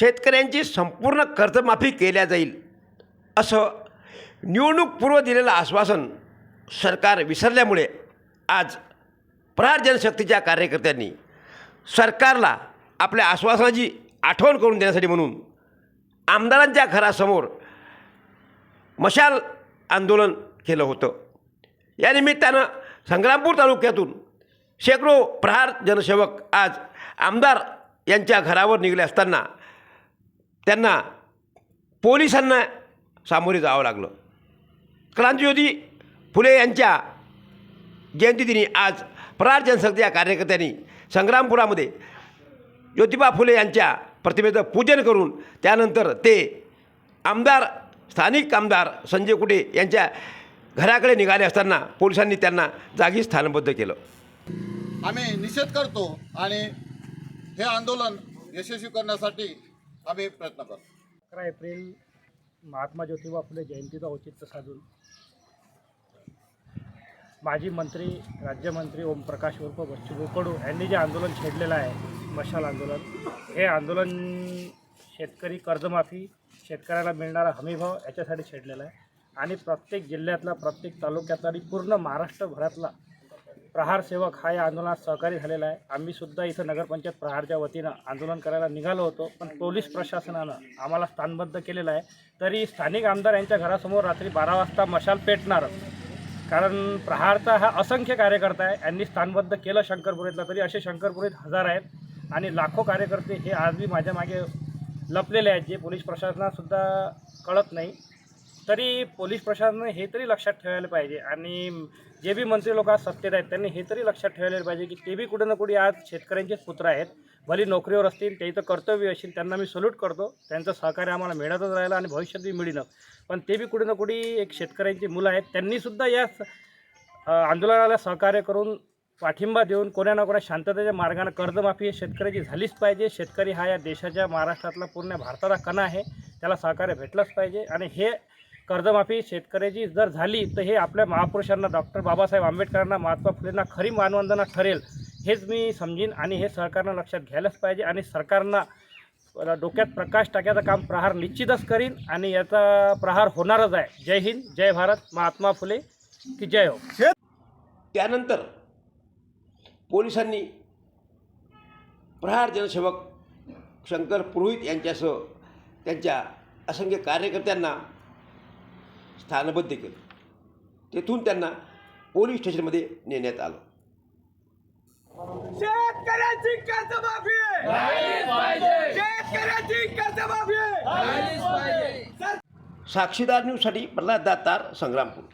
शेतकऱ्यांची संपूर्ण कर्जमाफी केल्या जाईल. असं निवडणूकपूर्व दिलेलं आश्वासन सरकार विसरल्यामुळे आज प्रहार जनशक्तीच्या कार्यकर्त्यांनी सरकारला आपल्या आश्वासनाची आठवण करून देण्यासाठी म्हणून आमदारांच्या घरासमोर मशाल आंदोलन केलं होतं. या निमित्तानं संग्रामपूर तालुक्यातून शेकडो प्रहार जनसेवक आज आमदार यांच्या घरावर निघले असताना त्यांना पोलिसांना सामोरे जावं लागलं. क्रांतिज्योती फुले यांच्या जयंतीदिनी आज प्रहार जनशक्ती या कार्यकर्त्यांनी संग्रामपुरामध्ये ज्योतिबा फुले यांच्या प्रतिमेचं पूजन करून त्यानंतर ते आमदार स्थानिक आमदार संजय कुटे यांच्या घराकडे निघाले असताना पोलिसांनी त्यांना जागी स्थानबद्ध केलं. आम्ही निषेध करतो आणि हे आंदोलन यशस्वी करण्यासाठी आम्ही प्रयत्न करतो. अकरा एप्रिल महात्मा ज्योतिबा फुले जयंतीचं औचित्य साधून माजी मंत्री राज्यमंत्री ओमप्रकाश उर्फ बच्चू कडू यांनी जे आंदोलन छेडलेलं आहे मशाल आंदोलन हे आंदोलन शेतकरी कर्जमाफी शेतकऱ्याला मिळणारा हमीभाव याच्यासाठी छेडलेला आहे. आणि प्रत्येक जिल्ह्यातला प्रत्येक तालुक्यातला आणि पूर्ण महाराष्ट्रभरातला प्रहार सेवक हा या आंदोलनात सहकारी झालेला आहे. आम्ही सुद्धा इथं नगरपंचायत प्रहारच्या वतीनं आंदोलन करायला निघालो होतो पण पोलीस प्रशासनानं आम्हाला स्थानबद्ध केलेलं आहे. तरी स्थानिक आमदार यांच्या घरासमोर रात्री बारा वाजता मशाल पेटणारच कारण प्रहारचा हा असंख्य कार्यकर्ता आहे. यांनी स्थानबद्ध केलं शंकरपुरीतला तरी असे शंकरपुरीत हजार आहेत. आणि लाखो कार्यकर्ते हे आजही माझ्या मागे लपलेले आहेत जे पोलीस प्रशासनासुद्धा कळत नाही. तरी पोलीस प्रशासन हे तरी लक्षात ठेवायला पाहिजे. आणि जे बी मंत्री लोक आज सत्तेत आहेत त्यांनी हे तरी लक्षात ठेवायला पाहिजे की ते बी कुठे ना कुठे आज शेतकऱ्यांचेच पुत्र आहेत. भली नोकरीवर असतील ते इथं कर्तव्य असेल त्यांना मी सल्यूट करतो. त्यांचं सहकार्य आम्हाला मिळतच राहिलं आणि भविष्यात बी मिळणं पण ते बी कुठे ना कुठे एक शेतकऱ्यांची मुलं आहेत. त्यांनीसुद्धा या आंदोलनाला सहकार्य करून पाठिंबा देऊन कोणा ना कोणा शांततेच्या मार्गाने कर्जमाफी हे शेतकऱ्याची झालीच पाहिजे. शेतकरी हा या देशाच्या महाराष्ट्रातला पूर्ण भारताचा कणा आहे. त्याला सहकार्य भेटलंच पाहिजे. आणि हे कर्जमाफी शेतकऱ्याची जर झाली तर हे आपल्या महापुरुषांना डॉक्टर बाबासाहेब आंबेडकरांना महात्मा फुलेंना खरी मानवंदना ठरेल. हेच मी समजीन आणि हे सरकारनं लक्षात घ्यायलाच पाहिजे आणि सरकारनं डोक्यात प्रकाश टाकायचं काम प्रहार निश्चितच करीन आणि याचा प्रहार होणारच आहे. जय हिंद जय भारत महात्मा फुले की जय हो. त्यानंतर पोलिसांनी प्रहार जनसेवक शंकर पुरोहित यांच्यासह त्यांच्या असंख्य कार्यकर्त्यांना स्थानबद्ध केलं. तेथून त्यांना पोलीस स्टेशनमध्ये नेण्यात आलं. शेतकऱ्याची कर्जमाफी शेतकऱ्याची कर्जमाफी साक्षीदार न्यूजसाठी प्रल्हाद दातार संग्रामपूर.